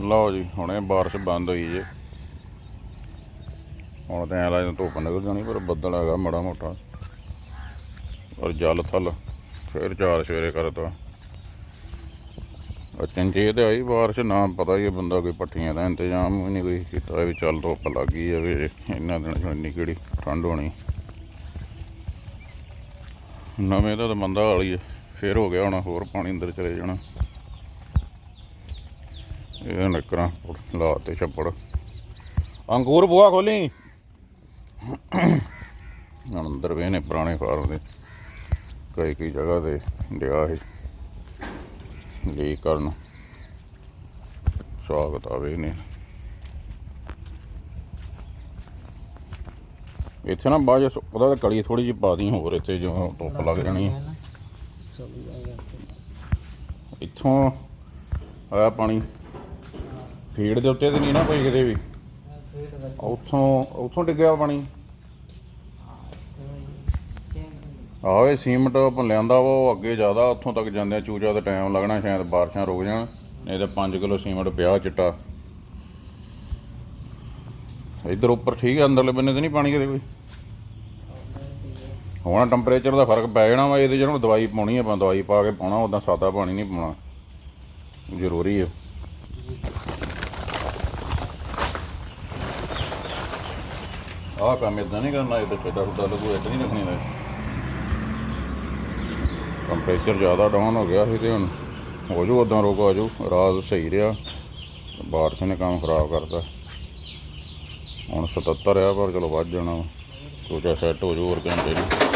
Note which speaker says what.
Speaker 1: ਲਓ ਜੀ, ਹੁਣੇ ਬਾਰਿਸ਼ ਬੰਦ ਹੋਈ ਜੇ। ਹੁਣ ਤਾਂ ਐ ਲੱਗਦਾ ਧੁੱਪ ਨਿਕਲ ਜਾਣੀ, ਪਰ ਬੱਦਲ ਹੈਗਾ ਮੜਾ ਮੋਟਾ। ਔਰ ਜਲ ਥਲ, ਫੇਰ ਚਾਰ ਸਵੇਰੇ ਕਰਤਾ ਚੰਜੇ ਤੇ ਆਈ ਬਾਰਿਸ਼, ਨਾ ਪਤਾ ਹੀ ਹੈ ਬੰਦਾ ਕੋਈ ਪੱਟੀਆਂ ਦਾ ਇੰਤਜ਼ਾਮ ਵੀ ਨਹੀਂ ਕੋਈ ਕੀਤਾ ਵੀ ਚੱਲ ਧੁੱਪ ਲੱਗ ਗਈ ਹੈ ਵੀ ਇਹਨਾਂ ਦਿਨਾਂ 'ਚ ਇੰਨੀ ਕਿਹੜੀ ਠੰਡ ਹੋਣੀ। ਨਵੇਂ ਦਾ ਤਾਂ ਮੰਦਾ ਵਾਲੀ ਹੈ ਫੇਰ ਹੋ ਗਿਆ ਹੋਣਾ ਹੋਰ ਪਾਣੀ ਅੰਦਰ ਚਲੇ ਜਾਣਾ। ਇਹ ਨਕਰਾਂ ਲਾ ਤੇ ਛੱਪੜ। ਅੰਗੂਰ ਬੁਆ ਖੋਲੀ। ਅੰਦਰ ਵੇ ਨੇ ਪੁਰਾਣੇ ਫਾਰਮ ਦੇ। ਕਈ ਕਈ ਜਗ੍ਹਾ ਤੇ ਡਿਆ ਸੀ ਲੀਕ ਕਰਨ ਸਵਾਗਤ ਆਵੇ ਨੇ। ਇੱਥੇ ਨਾ ਬਾਜ ਉਹਦਾ ਤਾਂ ਕਲੀ ਥੋੜੀ ਜਿਹੀ ਪਾ ਦੀ ਹੋਰ ਇੱਥੇ ਜੋ ਧੁੱਪ ਲੱਗ ਜਾਣੀ ਹੈ। ਇੱਥੋਂ ਆਇਆ ਪਾਣੀ। ਫੀਡ ਦੇ ਉੱਤੇ ਤੇ ਨਹੀਂ ਨਾ ਪਈ ਕਿਤੇ ਵੀ। ਉੱਥੋਂ ਉੱਥੋਂ ਡਿੱਗਿਆ ਪਾਣੀ। ਆਹੋ ਇਹ ਸੀਮਟ ਆਪਾਂ ਲਿਆਂਦਾ ਵਾ ਉਹ ਅੱਗੇ ਜ਼ਿਆਦਾ ਉੱਥੋਂ ਤੱਕ ਜਾਂਦੇ ਚੂਚਾ ਦਾ ਟਾਈਮ ਲੱਗਣਾ ਸ਼ਾਇਦ ਬਾਰਿਸ਼ਾਂ ਰੁਕ ਜਾਣ ਨਹੀਂ ਤੇ 5 ਕਿਲੋ ਸੀਮਟ ਪਿਆ ਚਿੱਟਾ। ਇੱਧਰ ਉੱਪਰ ਠੀਕ ਹੈ ਅੰਦਰਲੇ ਬੰਨੇ ਤੇ ਨਹੀਂ ਪਾਣੀ ਕਿਤੇ ਕੋਈ। ਹੁਣ ਟੈਂਪਰੇਚਰ ਦਾ ਫ਼ਰਕ ਪੈ ਜਾਣਾ ਵਾ ਇਹਦੇ ਜਿਹੜਾ ਦਵਾਈ ਪਾਉਣੀ ਆਪਾਂ ਦਵਾਈ ਪਾ ਕੇ ਪਾਉਣਾ ਉਦਾਂ ਸਾਦਾ ਪਾਣੀ ਨਹੀਂ ਪਾਉਣਾ। ਜ਼ਰੂਰੀ ਹੈ ਆਹ ਕੰਮ ਇਦਾਂ ਨਹੀਂ ਕਰਨਾ, ਇਹ ਤੇ ਟੇਡਾ ਟੁੱਡਾ ਲੱਗੂ ਏਦਾਂ ਨਹੀਂ ਰੱਖਣੀ ਦਾ। ਟੈਂਪਰੇਚਰ ਜ਼ਿਆਦਾ ਡਾਊਨ ਹੋ ਗਿਆ ਸੀ ਤੇ ਹੁਣ ਹੋ ਜੂ ਉਦਾਂ ਰੋਕ ਆ ਜੂ ਰਾਤ ਸਹੀ ਰਿਹਾ। ਬਾਰਿਸ਼ ਨੇ ਕੰਮ ਖਰਾਬ ਕਰਤਾ। ਹੁਣ 77 ਆ, ਪਰ ਚਲੋ ਵੱਧ ਜਾਣਾ ਸੋਚਿਆ ਸੈੱਟ ਹੋ ਜੂ ਹੋਰ ਘੰਟੇ ਨੂੰ